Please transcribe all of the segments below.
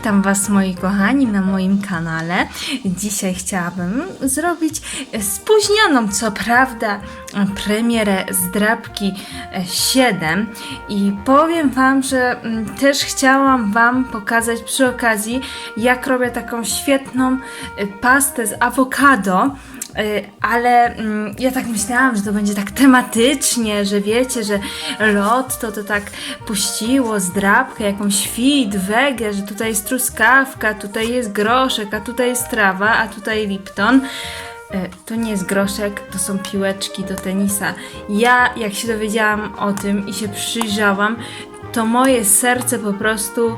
Witam Was moi kochani na moim kanale. Dzisiaj chciałabym zrobić spóźnioną, co prawda, premierę zdrabki 7 i powiem Wam, że mm, też chciałam Wam pokazać przy okazji, jak robię taką świetną y, pastę z awokado. Y, Ale mm, ja tak myślałam, że to będzie tak tematycznie, że wiecie, że lot to to tak puściło zdrabkę, jakąś fit, wege, że tutaj jest truskawka, tutaj jest groszek, a tutaj jest trawa, a tutaj Lipton. Y, To nie jest groszek, to są piłeczki do tenisa. Ja, jak się dowiedziałam o tym i się przyjrzałam, to moje serce po prostu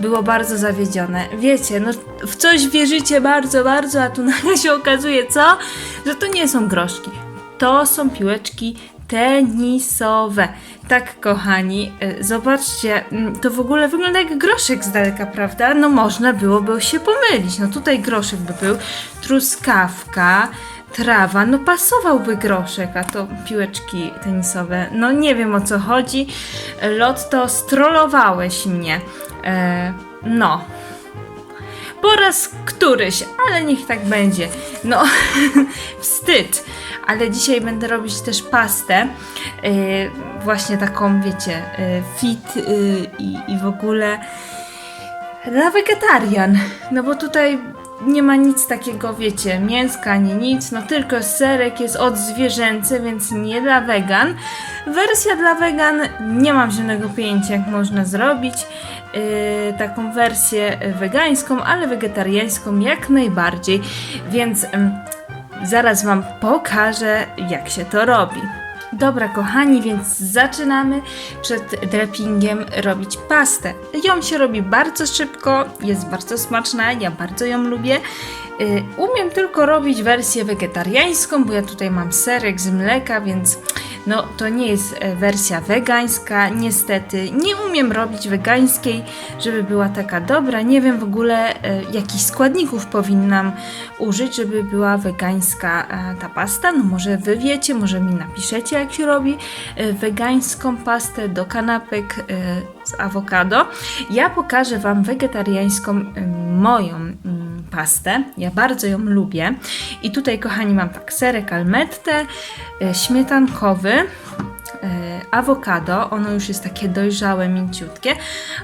było bardzo zawiedzione. Wiecie, no w coś wierzycie bardzo, bardzo, a tu nagle się okazuje, co? Że to nie są groszki. To są piłeczki tenisowe. Tak, kochani, y, zobaczcie, mm, to w ogóle wygląda jak groszek z daleka, prawda? No można byłoby się pomylić. No tutaj groszek by był, truskawka, trawa, no pasowałby groszek, a to piłeczki tenisowe. No nie wiem o co chodzi. Lotto, strollowałeś mnie. E, no. Po raz któryś, ale niech tak będzie. No, wstyd. Ale dzisiaj będę robić też pastę. Yy, właśnie taką, wiecie, yy, fit yy, i, i w ogóle dla wegetarian. No bo tutaj nie ma nic takiego, wiecie, mięska ani nic, no tylko serek jest odzwierzęcy, więc nie dla wegan. Wersja dla wegan nie mam żadnego pojęcia, jak można zrobić yy, taką wersję wegańską, ale wegetariańską jak najbardziej, więc ym, zaraz Wam pokażę, jak się to robi. Dobra, kochani, więc zaczynamy przed drapingiem robić pastę. Ją się robi bardzo szybko, jest bardzo smaczna, ja bardzo ją lubię. Y, Umiem tylko robić wersję wegetariańską, bo ja tutaj mam serek z mleka, więc no to nie jest e, wersja wegańska, niestety. Nie umiem robić wegańskiej, żeby była taka dobra. Nie wiem w ogóle, e, jakich składników powinnam użyć, żeby była wegańska e, ta pasta. No może wy wiecie, może mi napiszecie, jak się robi wegańską pastę do kanapek z awokado. Ja pokażę wam wegetariańską moją mm, pastę. Ja bardzo ją lubię. I tutaj, kochani, mam tak serek almette, śmietankowy, e, awokado, ono już jest takie dojrzałe, mięciutkie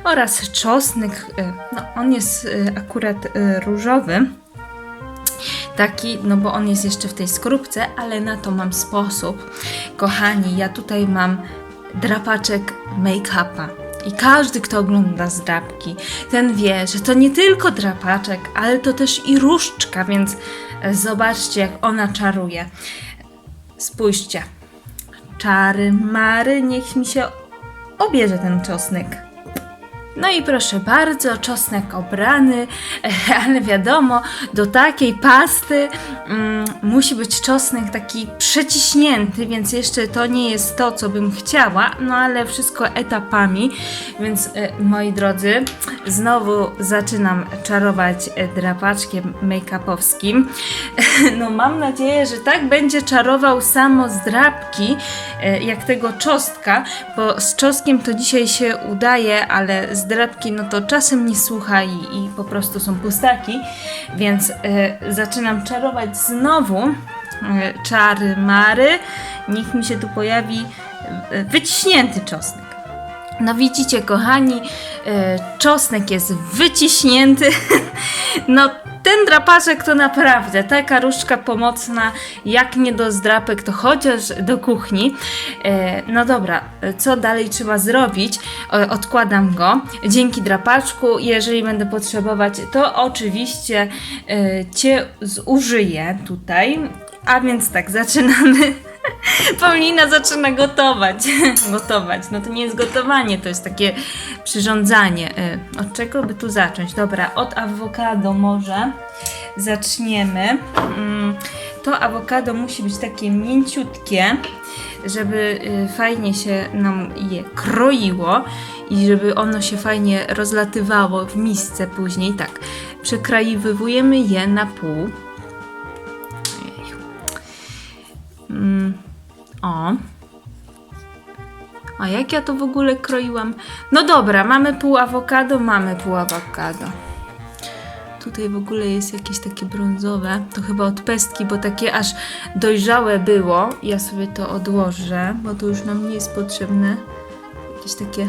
oraz czosnek, e, no on jest e, akurat różowy, taki, no bo on jest jeszcze w tej skorupce, ale na to mam sposób. Kochani, ja tutaj mam drapaczek make-upa. I każdy, kto ogląda zdrapki, ten wie, że to nie tylko drapaczek, ale to też i różdżka, więc e, zobaczcie, jak ona czaruje. Spójrzcie. Czary, mary, niech mi się obierze ten czosnek. No i proszę bardzo, czosnek obrany, ale wiadomo, do takiej pasty mm, musi być czosnek taki przeciśnięty, więc jeszcze to nie jest to, co bym chciała, no ale wszystko etapami, więc e, moi drodzy, znowu zaczynam czarować e, drapaczkiem make-upowskim. No mam nadzieję, że tak będzie czarował samo z drapki, e, jak tego czostka, bo z czosnkiem to dzisiaj się udaje, ale z drapki no to czasem nie słucha i, po prostu są pustaki, więc e, zaczynam czarować znowu e, czary mary. Niech mi się tu pojawi e, wyciśnięty czosnek. No widzicie, kochani, czosnek jest wyciśnięty. No ten drapaszek to naprawdę taka różdżka pomocna, jak nie do zdrapek, to chociaż do kuchni. E, No dobra, co dalej trzeba zrobić? E, Odkładam go. Dzięki drapaczku, jeżeli będę potrzebować, to oczywiście e, Cię zużyję tutaj. A więc tak, zaczynamy. Paulina zaczyna gotować. gotować. No to nie jest gotowanie, to jest takie przyrządzanie. Y, Od czego by tu zacząć? Dobra, od awokado może zaczniemy. Mm, To awokado musi być takie mięciutkie, żeby y, fajnie się nam je kroiło i żeby ono się fajnie rozlatywało w misce później. Tak, przekraiwujemy je na pół. O. A jak ja to w ogóle kroiłam? No dobra, mamy pół awokado, mamy pół awokado. tutaj w ogóle jest jakieś takie brązowe. To chyba od pestki, bo takie aż dojrzałe było. Ja sobie to odłożę, bo to już nam nie jest potrzebne. Jakieś takie...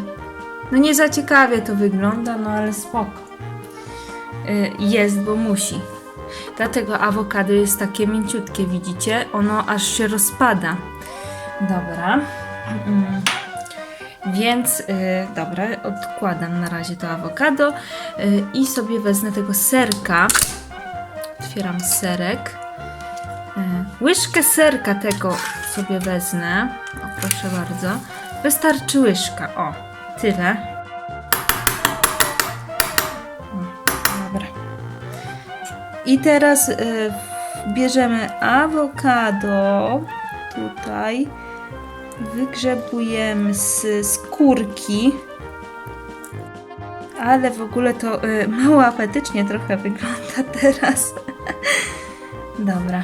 No nie za ciekawie to wygląda, no ale spoko. Y, Jest, bo musi. Dlatego awokado jest takie mięciutkie, widzicie? Ono aż się rozpada. Dobra. Mm. Więc y, dobra, odkładam na razie to awokado y, i sobie wezmę tego serka. Otwieram serek. Y, łyżkę serka tego sobie wezmę. O, proszę bardzo. Wystarczy łyżka. O, tyle. O, dobra. I teraz y, bierzemy awokado tutaj wygrzebujemy z skórki. Ale w ogóle to y, mało apetycznie trochę wygląda teraz. Dobra.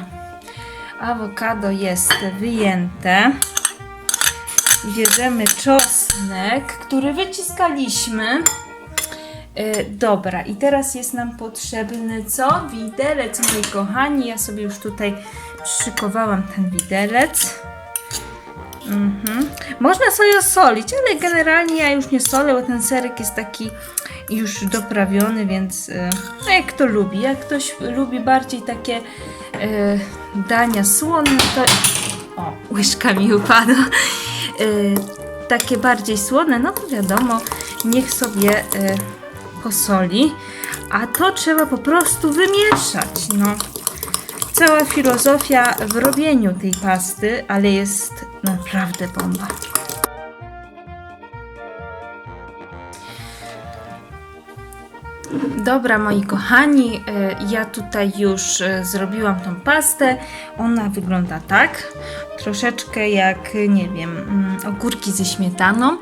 Awokado jest wyjęte. Bierzemy czosnek, który wyciskaliśmy. Y, dobra, i teraz jest nam potrzebny co? Widelec, moi kochani. Ja sobie już tutaj szykowałam ten widelec. Mhm. Można sobie osolić, ale generalnie ja już nie solę, bo ten serek jest taki już doprawiony, więc y, no jak kto lubi. Jak ktoś lubi bardziej takie y, dania słone, to... O, łyżka mi upadła. Y, takie bardziej słone, no to wiadomo, niech sobie posoli. A to trzeba po prostu wymieszać, no cała filozofia w robieniu tej pasty, ale jest naprawdę bomba. Dobra, moi kochani, e, ja tutaj już e, zrobiłam tą pastę. Ona wygląda tak. Troszeczkę jak, nie wiem, mm, ogórki ze śmietaną, e,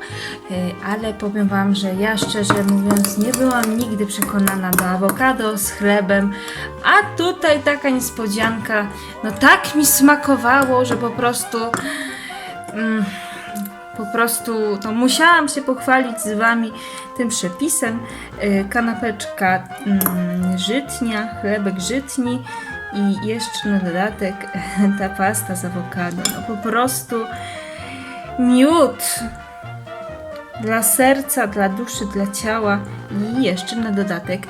ale powiem Wam, że ja szczerze mówiąc nie byłam nigdy przekonana do awokado z chlebem, a tutaj taka niespodzianka, no tak mi smakowało, że po prostu. Mm, po prostu to musiałam się pochwalić z Wami tym przepisem. Y, Kanapeczka mm, żytnia, chlebek żytni i jeszcze na dodatek ta pasta z awokado. No po prostu miód dla serca, dla duszy, dla ciała i jeszcze na dodatek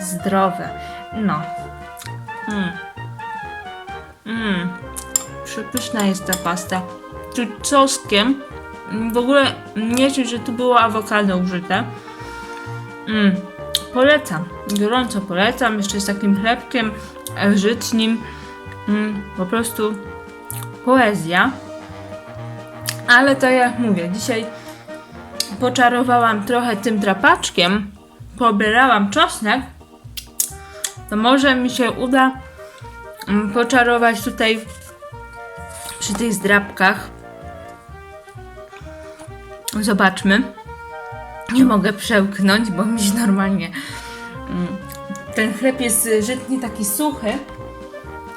zdrowe. No. Mm. Mm. Przepyszna jest ta pasta. Czuć czosnkiem. W ogóle nie czuć, że tu było awokado użyte. Mm. Polecam. Gorąco polecam. Jeszcze z takim chlebkiem e, żytnim. Mm. Po prostu poezja. Ale to jak mówię, dzisiaj poczarowałam trochę tym drapaczkiem. Pobierałam czosnek. To może mi się uda mm, poczarować tutaj przy tych zdrabkach. Zobaczmy. Nie mogę przełknąć, bo mi się normalnie. mm, Ten chleb jest żytnie taki suchy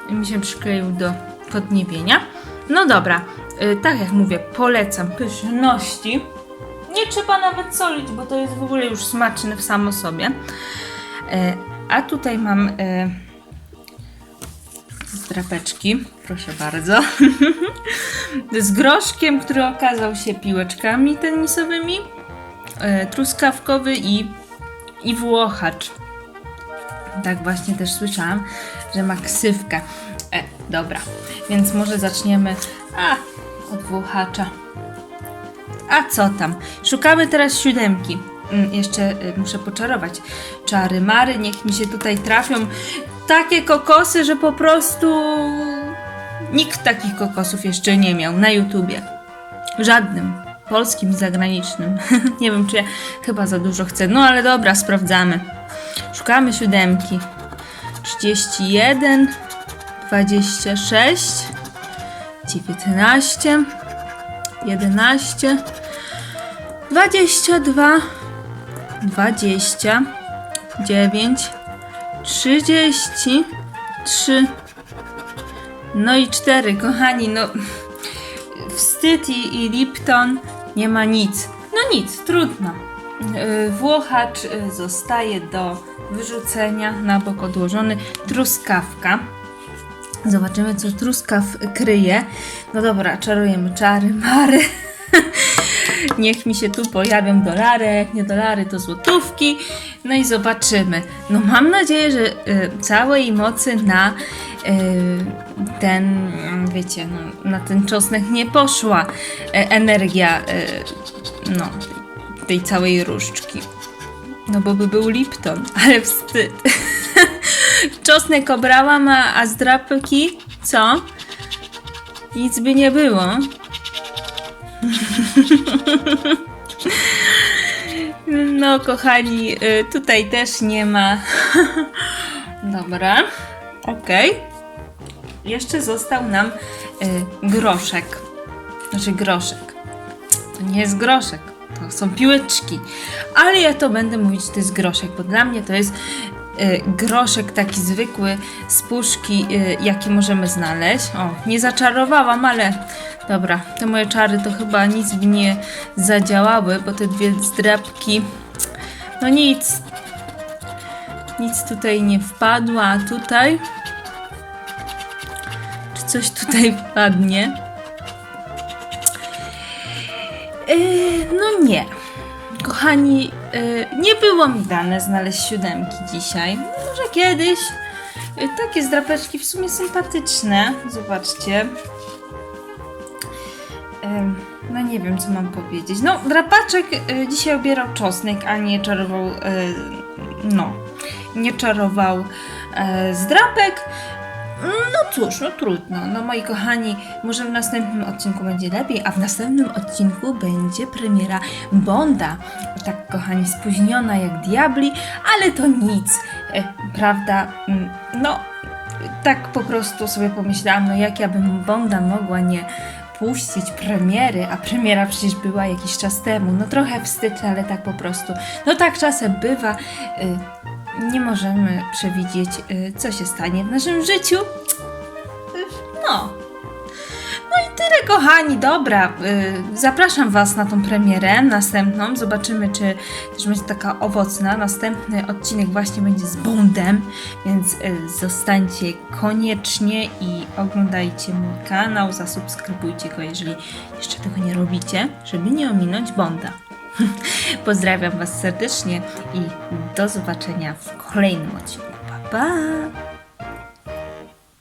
i mi się przykleił do podniebienia. No dobra, y, tak jak mówię, polecam pyszności. Nie trzeba nawet solić, bo to jest w ogóle już smaczne w samo sobie. Y, A tutaj mam zdrapeczki, proszę bardzo. z groszkiem, który okazał się piłeczkami tenisowymi, e, truskawkowy i, i włochacz. Tak właśnie też słyszałam, że ma ksywkę. E, dobra, więc może zaczniemy a, od włochacza. A co tam? Szukamy teraz siódemki. Mm, Jeszcze y, muszę poczarować. Czary mary, niech mi się tutaj trafią takie kokosy, że po prostu nikt takich kokosów jeszcze nie miał na YouTubie. Żadnym. Polskim, zagranicznym. nie wiem, czy ja chyba za dużo chcę. No ale dobra, sprawdzamy. Szukamy siódemki. 31, 26, 19, 11, 22, 20, 9, 33, no i 4, kochani, no wstyd i, i Lipton nie ma nic. No nic, trudno. Yy, Włochacz yy, zostaje do wyrzucenia, na bok odłożony, truskawka. Zobaczymy, co truskaw kryje. No dobra, czarujemy czary, mary. Niech mi się tu pojawią dolary, jak nie dolary, to złotówki. No i zobaczymy. No mam nadzieję, że y, całej mocy na y, ten, mm, wiecie, no, na ten czosnek nie poszła y, energia y, no, tej całej różdżki. No bo by był Lipton, ale wstyd. Czosnek obrałam, a, a zdrapki co? Nic by nie było. No, kochani, y, tutaj też nie ma. Dobra, okej. Jeszcze został nam y, groszek. Znaczy groszek. To nie jest groszek, to są piłeczki. Ale ja to będę mówić, to jest groszek, bo dla mnie to jest groszek taki zwykły z puszki, y, jaki możemy znaleźć. O, nie zaczarowałam, ale dobra, te moje czary to chyba nic by nie zadziałały, bo te dwie zdrabki, no nic. Nic tutaj nie wpadło, a tutaj? Czy coś tutaj wpadnie? Yy, no nie. Kochani, nie było mi dane znaleźć siódemki dzisiaj. Może kiedyś. Yy, takie zdrapeczki w sumie sympatyczne. Zobaczcie. Ym, No nie wiem, co mam powiedzieć. No, drapaczek dzisiaj obierał czosnek, a nie czarował, no, nie czarował zdrapek. No cóż, no trudno. No moi kochani, może w następnym odcinku będzie lepiej, a w następnym odcinku będzie premiera Bonda. Tak kochani, spóźniona jak diabli, ale to nic, e, prawda? Mm, No, tak po prostu sobie pomyślałam, no jak ja bym Bonda mogła nie puścić premiery, a premiera przecież była jakiś czas temu. No trochę wstyd, ale tak po prostu. No tak czasem bywa. Nie możemy przewidzieć, y, co się stanie w naszym życiu. No. No i tyle, kochani. Dobra, y, zapraszam Was na tą premierę następną. Zobaczymy, czy też będzie taka owocna. Następny odcinek właśnie będzie z Bondem, więc y, zostańcie koniecznie i oglądajcie mój kanał. Zasubskrybujcie go, jeżeli jeszcze tego nie robicie, żeby nie ominąć Bonda. Pozdrawiam Was serdecznie i do zobaczenia w kolejnym odcinku. Pa, pa!